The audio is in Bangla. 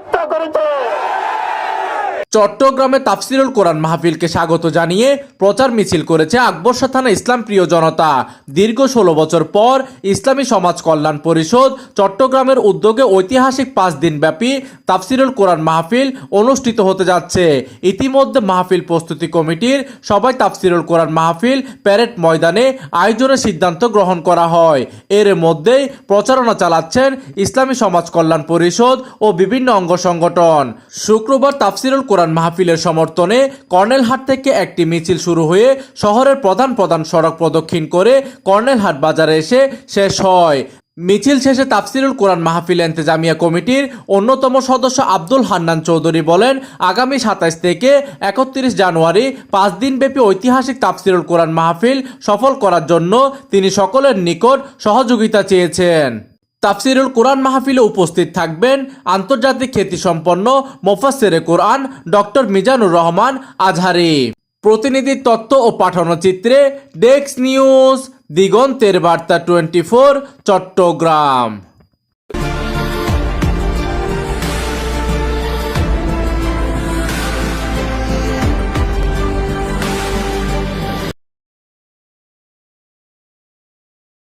হত্যা করেছে। চট্টগ্রামে তাফসিরুল কোরআন মাহফিলকে স্বাগত জানিয়ে প্রচার মিছিল করেছে আকবরশা থানা ইসলাম প্রিয় জনতা। দীর্ঘ ষোলো বছর পর ইসলামী সমাজ কল্যাণ পরিষদ চট্টগ্রামের উদ্যোগে ঐতিহাসিক পাঁচ দিনব্যাপী তাফসিরুল কোরআন মাহফিল অনুষ্ঠিত হতে যাচ্ছে। ইতিমধ্যে মাহফিল প্রস্তুতি কমিটির সবাই তাফসিরুল কোরআন মাহফিল প্যারেড ময়দানে আয়োজনের সিদ্ধান্ত গ্রহণ করা হয়। এর মধ্যেই প্রচারণা চালাচ্ছেন ইসলামী সমাজ কল্যাণ পরিষদ ও বিভিন্ন অঙ্গ সংগঠন। শুক্রবার তাফসিরুল কোরআন মাহফিলের সমর্থনে কর্নেলহাট থেকে একটি মিছিল শুরু হয়ে শহরের প্রধান প্রধান সড়ক প্রদক্ষিণ করে কর্নেলহাট বাজারে এসে শেষ হয়। মিছিল শেষে তাফসিরুল কোরআন মাহফিল এন্তেজামিয়া কমিটির অন্যতম সদস্য আব্দুল হান্নান চৌধুরী বলেন, আগামী সাতাইশ থেকে একত্রিশ জানুয়ারি পাঁচ দিনব্যাপী ঐতিহাসিক তাফসিরুল কোরআন মাহফিল সফল করার জন্য তিনি সকলের নিকট সহযোগিতা চেয়েছেন। তাফসিরুল কোরআন মাহফিলে উপস্থিত থাকবেন আন্তর্জাতিক খ্যাতিসম্পন্ন মোফাসেরে কোরআন ডক্টর মিজানুর রহমান আজহারি। প্রতিনিধি তত্ত্ব ও পাঠানো চিত্রে ডেস্ক নিউজ, দিগন্তের বার্তা টোয়েন্টি চট্টগ্রাম।